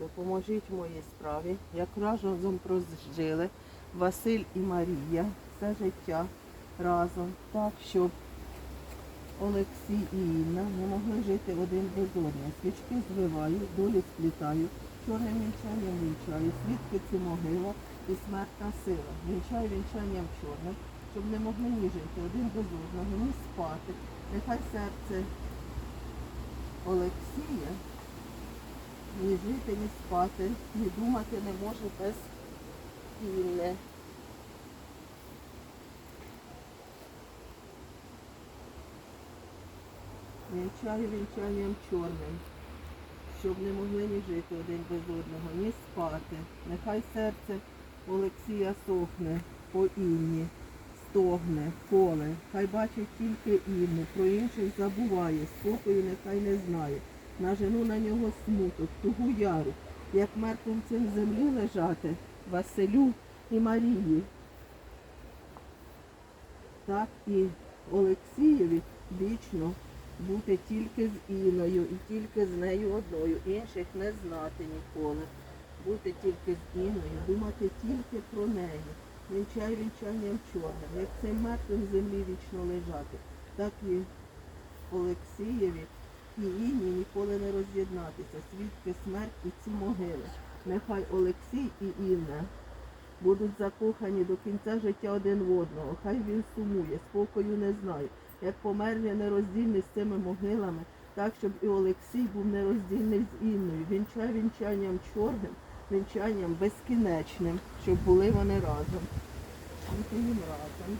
допоможіть моїй справі, як разом прожили Василь і Марія все життя разом, так, щоб Олексій і Інна не могли жити один без одного. Свічки звиваю, долі сплітаю, чорним вінчанням вінчаю, свідки ці могила і смертна сила. Вінчаю вінчанням чорним, щоб не могли ні жити один без одного, ні спати. Нехай серце Олексія ні жити, ні спати, ні думати не може без Інни. Вінчаю вінчанням чорним, щоб не могли ні жити один без одного, ні спати. Нехай серце Олексія сохне по Інні, стогне, коле, хай бачить тільки Інну, про інших забуває, спокою нехай не знає. Нажену на нього смуток, тугу яру, як мертвим цим землі лежати, Василю і Марії. Так і Олексієві вічно бути тільки з Іною і тільки з нею одною, інших не знати ніколи. Бути тільки з Іною, думати тільки про неї. Вінчай вінчанням чорним, як цим мертвим землі вічно лежати, так і Олексієві і Інні ніколи не роз'єднатися. Свідки смерті ці могили. Нехай Олексій і Інна будуть закохані до кінця життя один в одного. Хай він сумує, спокою не знає. Як померлі нероздільні з цими могилами, так щоб і Олексій був нероздільний з Інною. Вінчай вінчанням чорним, вінчанням безкінечним, щоб були вони разом. Разом.